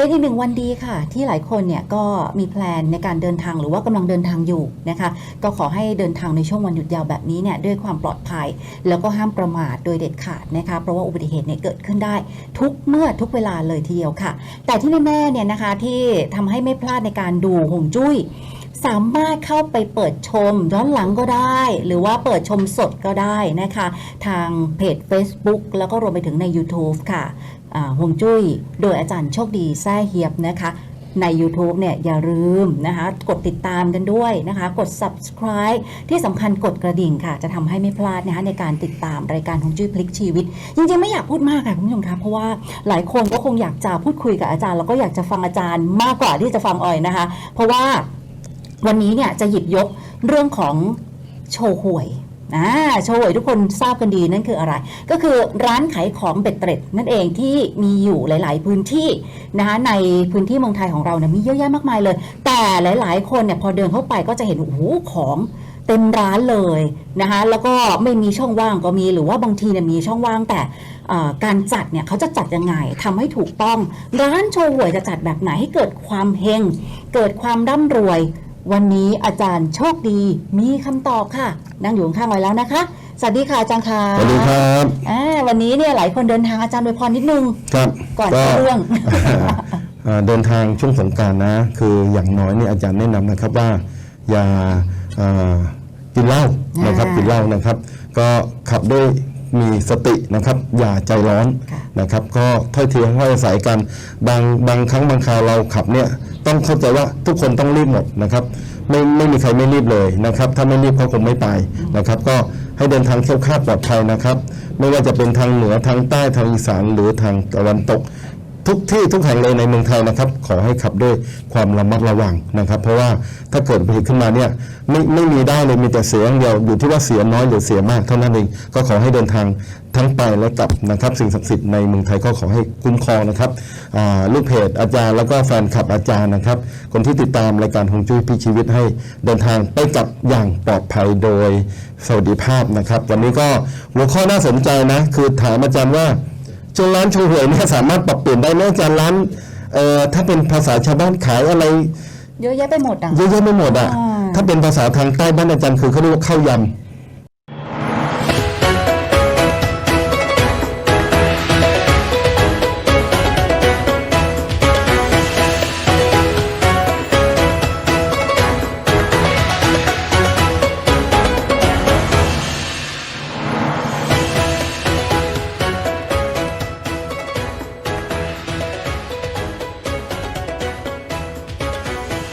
เป็นอีกหนึ่งวันดีค่ะ ที่หลายคนเนี่ยก็มีแพลนในการเดินทางหรือว่ากำลังเดินทางอยู่นะคะ ก็ขอให้เดินทางในช่วงวันหยุดยาวแบบนี้เนี่ยด้วยความปลอดภัย แล้วก็ห้ามประมาทโดยเด็ดขาดนะคะ เพราะว่าอุบัติเหตุเนี่ยเกิดขึ้นได้ทุกเมื่อทุกเวลาเลยทีเดียวค่ะ แต่ที่แน่ๆเนี่ยนะคะที่ทำให้ไม่พลาดในการดูหงจุ้ย สามารถเข้าไปเปิดชมย้อนหลังก็ได้ หรือว่าเปิดชมสดก็ได้นะคะ ทางเพจ Facebook แล้วก็รวมไปถึงใน YouTube ค่ะอ่าฮวงจุ้ย โดยอาจารย์โชคดีแซ่เฮียบนะคะใน YouTube เนี่ยอย่าลืมนะคะ กดติดตามกันด้วยนะคะ กด subscribe ที่สำคัญกดกระดิ่งค่ะ จะทำให้ไม่พลาดนะคะในการติดตามรายการฮวงจุ้ยพลิกชีวิต จริงๆ ไม่อยากพูดมากค่ะคุณผู้ชมคะเพราะว่าหลายคนก็คงอยากจะพูดคุยกับอาจารย์ แล้วก็อยากจะฟังอาจารย์มากกว่าที่จะฟังออยนะคะ เพราะว่า วันนี้เนี่ยจะหยิบยกเรื่องของโชว์หวยอ่าโชว์หวยทุกคนทราบกันดีนั่นคืออะไร ก็คือร้านขายของเบ็ดเตร็ดนั่นเองที่มีอยู่หลาย ๆ พื้นที่นะคะในพื้นที่เมืองไทยของเราเนี่ยมีเยอะแยะมากมายเลย แต่หลาย ๆ คนเนี่ยพอเดินเข้าไปก็จะเห็นโอ้โหของเต็มร้านเลยนะคะแล้วก็ไม่มีช่องว่างก็มีหรือว่าบางทีเนี่ยมีช่องว่างแต่การจัดเนี่ยเขาจะจัดยังไงทำให้ถูกต้อง ร้านโชว์หวยจะจัดแบบไหนให้เกิดความเฮงเกิดความร่ำรวย วันนี้อาจารย์โชคดีมีคำตอบค่ะ นั่งอยู่ข้างๆไว้แล้วนะคะ สวัสดีค่ะอาจารย์ค่ะสวัสดีครับอ่าวันนี้เนี่ยหลายคนเดินทางอาจารย์โดยพรนิดนึงครับก่อนเข้าเรื่องอ่าเดินทางช่วงสงกรารนะ คืออย่างน้อยเนี่ยอาจารย์แนะนำนะครับว่า อย่าอ่ากินเหล้านะครับอ่ากินเหล้านะครับ ก็ขับด้วย มีสตินะครับ อย่าใจร้อนค่ะนะครับ ก็ถ้อยทีถ้อยอาศัยกันบางบางครั้งบางคราวเราขับเนี่ยต้องเข้าใจว่าทุกคนต้องรีบหมดนะครับ ไม่ไม่มีใครไม่รีบเลยนะครับ ถ้าไม่รีบเขาคงไม่ไปนะครับ ก็ให้เดินทางเที่ยวคลาดปลอดภัยนะครับ ไม่ว่าจะเป็นทางเหนือทางใต้ทางอีสานหรือทางตะวันตก ทุกที่ทุกแห่งเลยในเมืองไทยนะครับ ขอให้ขับด้วยความระมัดระวังนะครับ เพราะว่าถ้าเกิดอุบัติเหตุขึ้นมาเนี่ยไม่ไม่มีได้เลยมีแต่เสียอย่างเดียวอยู่ที่ว่าเสียน้อยหรือเสียมากเท่านั้นเองก็ขอให้เดินทางทั้งไปและกลับนะครับ สิ่งศักดิ์สิทธิ์ในเมืองไทยก็ขอให้คุ้มครองนะครับลูกเพจอาจารย์แล้วก็แฟนคลับอาจารย์นะครับ คนที่ติดตามรายการหงจุ้ยพิชีวิตให้เดินทางไปกลับอย่างปลอดภัยโดยสวัสดิภาพนะครับ วันนี้ก็หัวข้อน่าสนใจนะ คือถามอาจารย์ว่า จนร้านโชว์หวยเนี่ยสามารถปรับเปลี่ยนได้ไหมอาจารย์ร้านเอ่อถ้าเป็นภาษาชาวบ้านขายอะไรเยอะแยะไปหมดอะ เยอะแยะไม่หมดอะ อ่า ถ้าเป็นภาษาทางใต้บ้านอาจารย์คือเขาเรียกว่าข้าวย